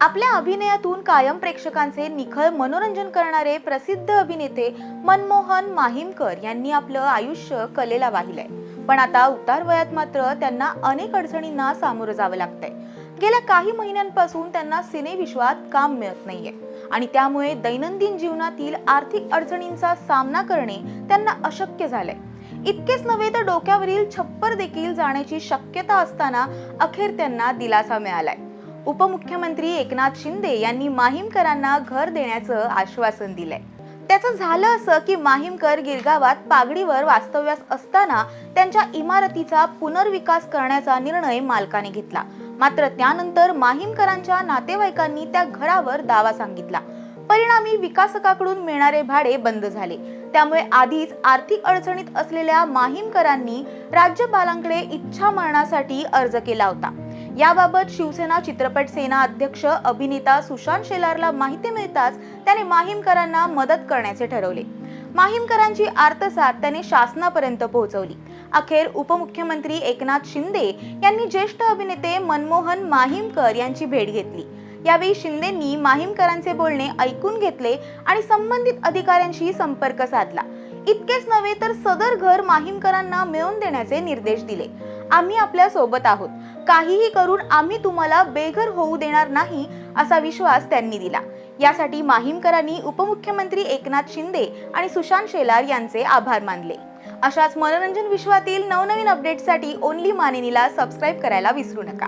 आपल्या अभिनयातून कायम प्रेक्षकांचे निखळ मनोरंजन करणारे प्रसिद्ध अभिनेते मनमोहन माहीमकर यांनी आपलं आयुष्य कलेला वाहिलंय. पण आता उतार वयात मात्र त्यांना अनेक अडचणींना सामोरं जावं लागतंय. गेल्या काही महिन्यांपासून त्यांना सिनेविश्वात काम मिळत नाहीये. आणि त्यामुळे दैनंदिन जीवनातील आर्थिक अडचणींचा सामना करणे त्यांना अशक्य झालंय. इतकेच नव्हे तर डोक्यावरील छप्पर देखील जाण्याची शक्यता असताना अखेर त्यांना दिलासा मिळालाय. उपमुख्यमंत्री एकनाथ शिंदे यांनी माहीमकरांना घर देण्याचं आश्वासन दिलंय. त्याचं झालं असं की माहीमकर गिरगावात पागडीवर वास्तव्यास असताना त्यांच्या इमारतीचा पुनर्विकास करण्याचा निर्णय मालकाने घेतला. मात्र त्यानंतर माहीमकरांच्या नातेवाईकांनी त्या घरावर दावा सांगितला. परिणामी विकासकाकडून मिळणारे भाडे बंद झाले. त्यामुळे आधीच आर्थिक अडचणीत असलेल्या माहीमकरांनी राज्यपालांकडे इच्छा मरणासाठी अर्ज केला होता. याबाबत शिवसेना चित्रपट सेना अध्यक्ष अभिनेता सुशांत शेलारला माहिती मिळताच त्याने माहीमकरांना मदत करण्याचे ठरवले. माहीमकरांची आर्तसात त्याने शासनापर्यंत पोहोचवली. अखेर उपमुख्यमंत्री एकनाथ शिंदे यांनी ज्येष्ठ अभिनेते मनमोहन माहीमकर यांची भेट घेतली. यावेळी शिंदेंनी माहीमकरांचे बोलणे ऐकून घेतले आणि संबंधित अधिकाऱ्यांशी संपर्क साधला. इतकेच नव्हे तर सदर घर माहीमकरांना मिळवून देण्याचे निर्देश दिले. आम्ही आपल्यासोबत आहोत. काहीही करून आम्ही तुम्हाला बेघर होऊ देणार नाही असा विश्वास त्यांनी दिला. यासाठी माहीमकरांनी उपमुख्यमंत्री एकनाथ शिंदे आणि सुशांत शेलार यांचे आभार मानले. अशाच मनोरंजन विश्वातील नवनवीन अपडेट्ससाठी ओनली मानिनीला सबस्क्राईब करायला विसरू नका.